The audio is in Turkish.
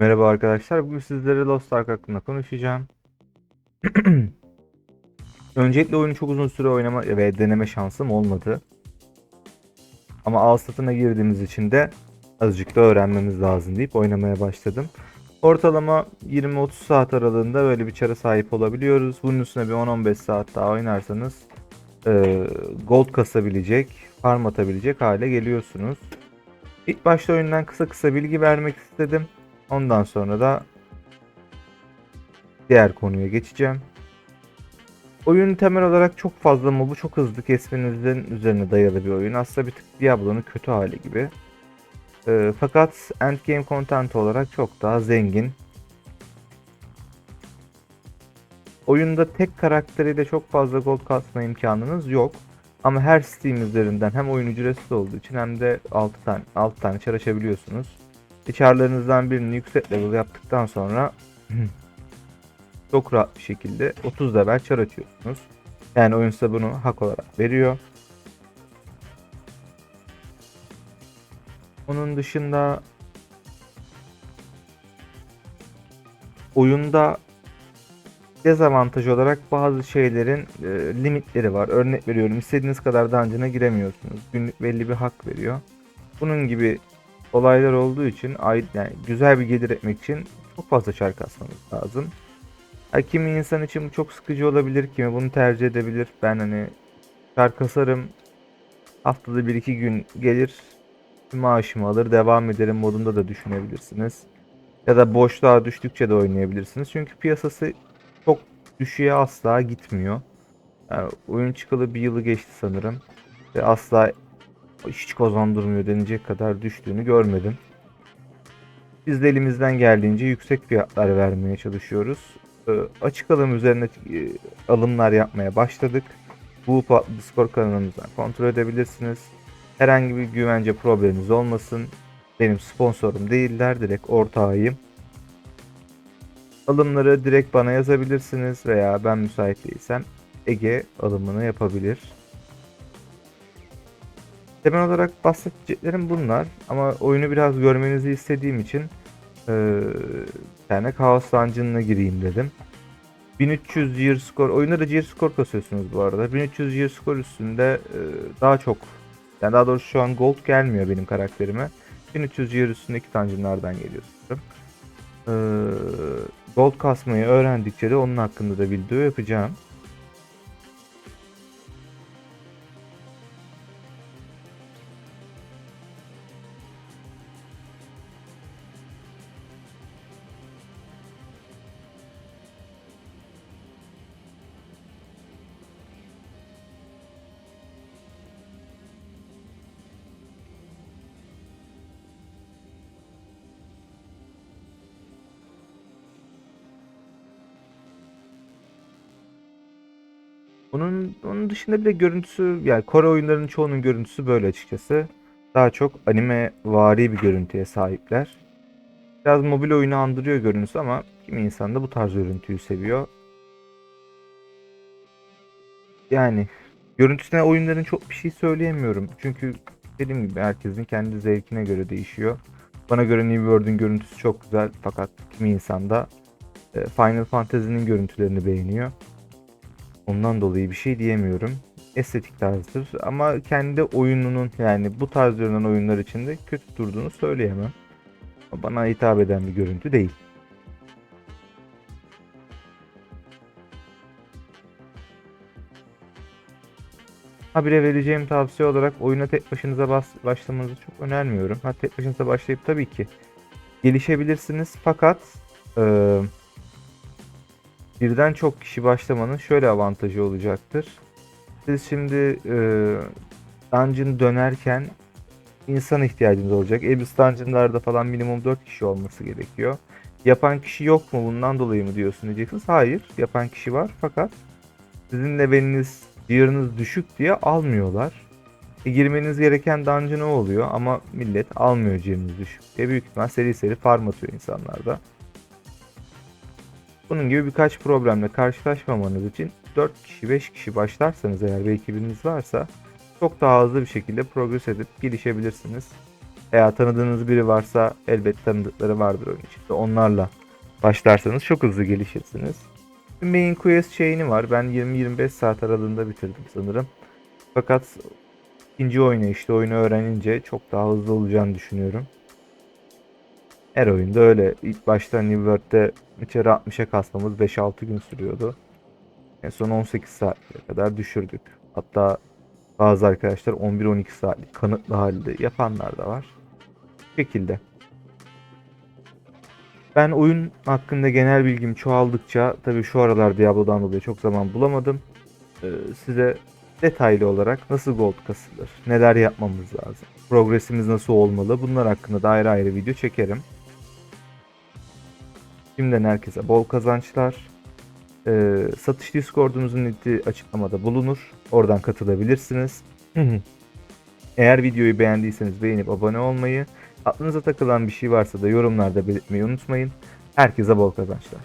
Merhaba arkadaşlar. Bugün sizlere Lost Ark hakkında konuşacağım. Öncelikle oyunu çok uzun süre oynama ve deneme şansım olmadı. Ama al satına girdiğimiz için de azıcık da öğrenmemiz lazım deyip oynamaya başladım. Ortalama 20-30 saat aralığında böyle bir çara sahip olabiliyoruz. Bunun üstüne bir 10-15 saat daha oynarsanız e, gold kasabilecek, farm atabilecek hale geliyorsunuz. İlk başta oyundan kısa kısa bilgi vermek istedim. Ondan sonra da diğer konuya geçeceğim. Oyun temel olarak çok fazla mobu çok hızlı kesmenizin üzerine dayalı bir oyun. Aslında bir tık Diablo'nun kötü hali gibi. Ee, fakat endgame content olarak çok daha zengin. Oyunda tek karakteriyle çok fazla gold kasma imkanınız yok. Ama her Steam üzerinden hem oyun ücretsiz olduğu için hem de 6 tane 6 tane çar açabiliyorsunuz. Çarlarınızdan birini yüksek level yaptıktan sonra çok rahat bir şekilde 30 level çar açıyorsunuz. Yani oyun size bunu hak olarak veriyor. Onun dışında oyunda dezavantaj olarak bazı şeylerin e, limitleri var. Örnek veriyorum istediğiniz kadar dungeon'a giremiyorsunuz. Günlük belli bir hak veriyor. Bunun gibi olaylar olduğu için yani güzel bir gelir etmek için çok fazla çar kasmanız lazım. Ha, kimi insan için bu çok sıkıcı olabilir, kimi bunu tercih edebilir. Ben hani çar kasarım, haftada bir iki gün gelir, maaşımı alır, devam ederim modunda da düşünebilirsiniz. Ya da boşluğa düştükçe de oynayabilirsiniz. Çünkü piyasası çok düşüğe asla gitmiyor. Yani oyun çıkalı bir yılı geçti sanırım. Ve asla hiç kazandırmıyor denecek kadar düştüğünü görmedim. Biz de elimizden geldiğince yüksek fiyatlar vermeye çalışıyoruz. Ee, açık alım üzerine e, alımlar yapmaya başladık. Bu Discord kanalımızdan kontrol edebilirsiniz. Herhangi bir güvence probleminiz olmasın. Benim sponsorum değiller, direkt ortağıyım. Alımları direkt bana yazabilirsiniz veya ben müsait değilsem Ege alımını yapabilir. Temel olarak bahsedeceklerim bunlar ama oyunu biraz görmenizi istediğim için eee bir tane Chaos Dungeon'ına gireyim dedim. 1300 year score, oyunda da year score kasıyorsunuz bu arada. 1300 year score üstünde eee, daha çok, yani daha doğrusu şu an gold gelmiyor benim karakterime. 1300 year üstündeki dungeonlardan geliyor sanırım. Eee, gold kasmayı öğrendikçe de onun hakkında da video yapacağım. Bunun, onun dışında bir de görüntüsü yani Kore oyunlarının çoğunun görüntüsü böyle açıkçası. Daha çok anime vari bir görüntüye sahipler. Biraz mobil oyunu andırıyor görüntüsü ama kimi insan da bu tarz görüntüyü seviyor. Yani görüntüsüne oyunların çok bir şey söyleyemiyorum. Çünkü dediğim gibi herkesin kendi zevkine göre değişiyor. Bana göre New World'ün görüntüsü çok güzel fakat kimi insan da e, Final Fantasy'nin görüntülerini beğeniyor. Ondan dolayı bir şey diyemiyorum. Estetik tarzdır ama kendi oyununun yani bu tarz görünen oyunlar içinde kötü durduğunu söyleyemem. Bana hitap eden bir görüntü değil. Habire vereceğim tavsiye olarak oyuna tek başınıza bas başlamanızı çok önermiyorum. Ha tek başınıza başlayıp tabii ki gelişebilirsiniz fakat eee birden çok kişi başlamanın şöyle avantajı olacaktır. Siz şimdi e, dungeon dönerken insan ihtiyacınız olacak. Abyss dungeonlarda falan minimum 4 kişi olması gerekiyor. Yapan kişi yok mu bundan dolayı mı diyorsun diyeceksiniz. Hayır yapan kişi var fakat sizin leveliniz, tier'ınız düşük diye almıyorlar. E, girmeniz gereken dungeon o oluyor ama millet almıyor tier'ınız düşük diye. Büyük ihtimal seri seri farm atıyor insanlar da. Bunun gibi birkaç problemle karşılaşmamanız için 4 kişi 5 kişi başlarsanız eğer bir ekibiniz varsa çok daha hızlı bir şekilde progres edip gelişebilirsiniz. Eğer tanıdığınız biri varsa elbet tanıdıkları vardır oyun içinde. Onlarla başlarsanız çok hızlı gelişirsiniz. Main quest chain'i var. Ben 20-25 saat aralığında bitirdim sanırım. Fakat ikinci oynayışta oyunu öğrenince çok daha hızlı olacağını düşünüyorum. Her oyunda öyle. İlk başta New World'de içeri 60'a kasmamız 5-6 gün sürüyordu. En son 18 saatlere kadar düşürdük. Hatta bazı arkadaşlar 11-12 saatlik kanıtlı halde yapanlar da var. Bu şekilde. Ben oyun hakkında genel bilgim çoğaldıkça tabii şu aralar Diablo'dan dolayı çok zaman bulamadım. Ee, size detaylı olarak nasıl gold kasılır, neler yapmamız lazım, progresimiz nasıl olmalı bunlar hakkında da ayrı ayrı video çekerim. Şimdiden herkese bol kazançlar. Ee, satış Discord'umuzun linki açıklamada bulunur. Oradan katılabilirsiniz. Eğer videoyu beğendiyseniz beğenip abone olmayı, aklınıza takılan bir şey varsa da yorumlarda belirtmeyi unutmayın. Herkese bol kazançlar.